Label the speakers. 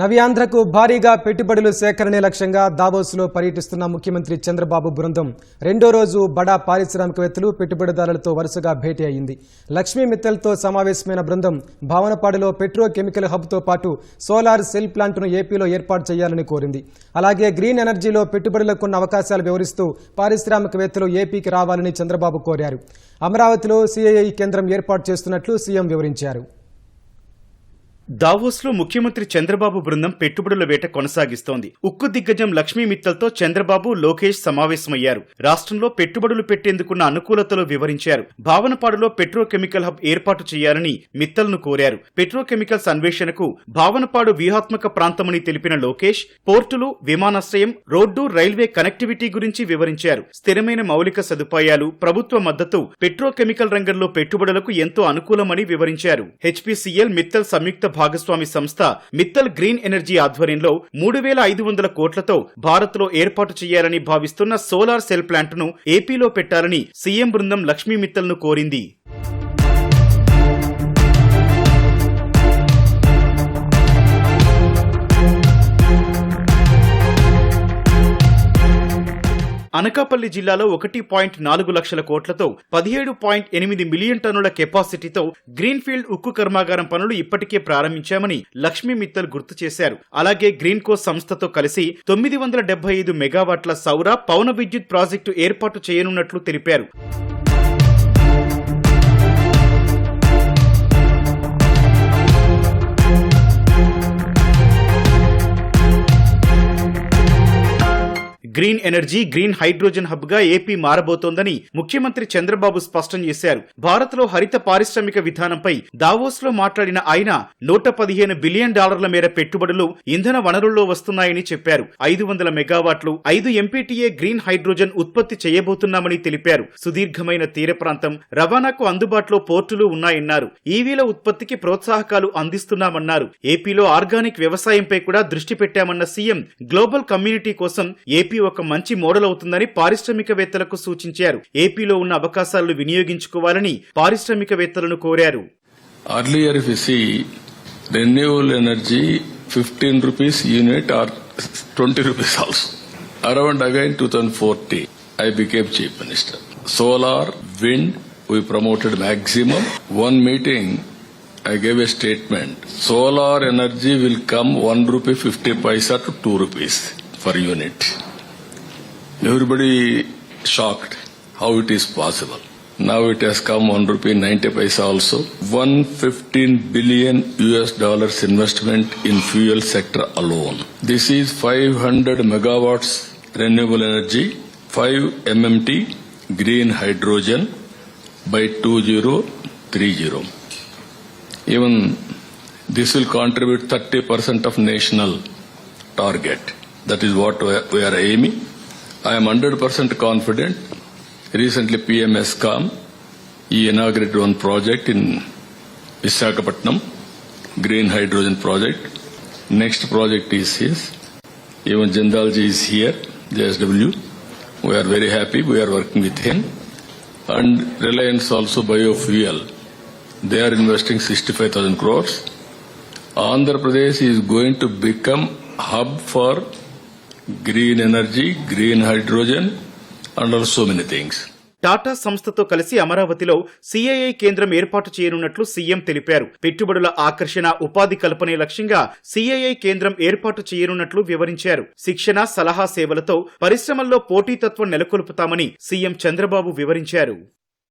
Speaker 1: నవ్యాంధ్రకు భారీగా పెట్టుబడులు సేకరణే లక్ష్యంగా దావోస్లో పర్యటిస్తున్న ముఖ్యమంత్రి చంద్రబాబు బృందం రెండో రోజు బడా పారిశ్రామికవేత్తలు పెట్టుబడిదారులతో వరుసగా భేటీ అయింది. లక్ష్మీ మిత్తల్తో సమావేశమైన బృందం భావనపాడులో పెట్రోకెమికల్ హబ్తో పాటు సోలార్ సెల్ ప్లాంట్ను ఏపీలో ఏర్పాటు చేయాలని కోరింది. అలాగే గ్రీన్ ఎనర్జీలో పెట్టుబడులకున్న అవకాశాలు వివరిస్తూ పారిశ్రామికవేత్తలు ఏపీకి రావాలని చంద్రబాబు కోరారు. అమరావతిలో సీఐఐ కేంద్రం ఏర్పాటు చేస్తున్నట్లు సీఎం వివరించారు.
Speaker 2: దావోస్లో ముఖ్యమంత్రి చంద్రబాబు బృందం పెట్టుబడుల వేట కొనసాగిస్తోంది. ఉక్కు దిగ్గజం లక్ష్మీ మిత్తల్తో చంద్రబాబు లోకేష్ సమావేశమయ్యారు. రాష్ట్రంలో పెట్టుబడులు పెట్టేందుకున్న అనుకూలతలు వివరించారు. భావనపాడులో పెట్రోకెమికల్ హబ్ ఏర్పాటు చేయాలని మిత్తల్ను కోరారు. పెట్రోకెమికల్స్ అన్వేషణకు భావనపాడు వ్యూహాత్మక ప్రాంతమని తెలిపిన లోకేష్ పోర్టులు విమానాశ్రయం రోడ్డు రైల్వే కనెక్టివిటీ గురించి వివరించారు. స్థిరమైన మౌలిక సదుపాయాలు ప్రభుత్వ మద్దతు పెట్రోకెమికల్ రంగంలో పెట్టుబడులకు ఎంతో అనుకూలమని వివరించారు. హెచ్పిసిఎల్ మిత్తల్ సంయుక్త భాగస్వామి సంస్థ మిత్తల్ గ్రీన్ ఎనర్జీ ఆధ్వర్యంలో మూడు వేల ఐదు వందల కోట్లతో భారత్లో ఏర్పాటు చేయాలని భావిస్తున్న సోలార్ సెల్ ప్లాంట్ను ఏపీలో పెట్టాలని సీఎం బృందం లక్ష్మీ మిత్తల్ను కోరింది. అనకాపల్లి జిల్లాలో ఒకటి పాయింట్ నాలుగు లక్షల కోట్లతో పదిహేడు పాయింట్ ఎనిమిది మిలియన్ టన్నుల కెపాసిటీతో గ్రీన్ఫీల్డ్ ఉక్కు కర్మాగారం పనులు ఇప్పటికే ప్రారంభించామని లక్ష్మీ మిత్తల్ గుర్తు చేశారు. అలాగే గ్రీన్కో సంస్థతో కలిసి తొమ్మిది వందల డెబ్బై ఐదు మెగావాట్ల సౌర పవన విద్యుత్ ప్రాజెక్టు ఏర్పాటు చేయనున్నట్లు తెలిపారు. గ్రీన్ ఎనర్జీ గ్రీన్ హైడ్రోజన్ హబ్గా ఏపీ మారబోతోందని ముఖ్యమంత్రి చంద్రబాబు స్పష్టం చేశారు. భారత్లో హరిత పారిశ్రామిక విధానంపై దావోస్లో మాట్లాడిన ఆయన నూట పదిహేను బిలియన్ డాలర్ల మేర పెట్టుబడులు ఇంధన వనరుల్లో వస్తున్నాయని చెప్పారు. ఐదు వందల మెగావాట్లు ఐదు ఎంపీటీఏ గ్రీన్ హైడ్రోజన్ ఉత్పత్తి చేయబోతున్నామని తెలిపారు. సుదీర్ఘమైన తీర ప్రాంతం రవాణాకు అందుబాటులో పోర్టులు ఉన్నాయన్నారు. ఈవీల ఉత్పత్తికి ప్రోత్సాహకాలు అందిస్తున్నామన్నారు. ఏపీలో ఆర్గానిక్ వ్యవసాయంపై కూడా దృష్టి పెట్టామన్న సీఎం గ్లోబల్ కమ్యూనిటీ కోసం ఏపీ ఒక మంచి మోడల్ అవుతుందని పారిశ్రామికవేత్తలకు సూచించారు ఏపీలో ఉన్న అవకాశాలను వినియోగించుకోవాలని పారిశ్రామికవేత్తలను కోరారు
Speaker 3: Earlier, if you see, renewable energy, 15 rupees unit or 20 rupees also. Around again 2040, I became chief minister. Solar, wind, we promoted maximum. One meeting, I gave a statement. Solar energy will come 1 rupee 50 paisa to 2 rupees per unit. Everybody shocked how it is possible. Now it has come 1 rupee 90 paisa also. 115 billion US dollars investment in fuel sector alone. This is 500 megawatts renewable energy, 5 MMT green hydrogen by 2030. Even this will contribute 30% of national target. That is what we are- we are aiming. I am 100% confident. Recently, PM has come. He inaugurated one project in Visakhapatnam, green hydrogen project. Next project is his. Even Jindalji is here, JSW. We are very happy. We are working with him. And Reliance also biofuel. They are investing 65,000 crores. Andhra Pradesh is going to become hub for green energy green hydrogen hydrogen, and so many things
Speaker 2: Tata సంస్థతో కలిసి అమరావతిలో CII కేంద్రం ఏర్పాటు చేయనున్నట్లు CM తెలిపారు. పెట్టుబడుల ఆకర్షణ ఉపాధి కల్పనే లక్ష్యంగా సిఐఐ కేంద్రం ఏర్పాటు చేయనున్నట్లు వివరించారు. శిక్షణ సలహా సేవలతో పరిశ్రమల్లో పోటీతత్వం నెలకొల్పుతామని సీఎం చంద్రబాబు వివరించారు.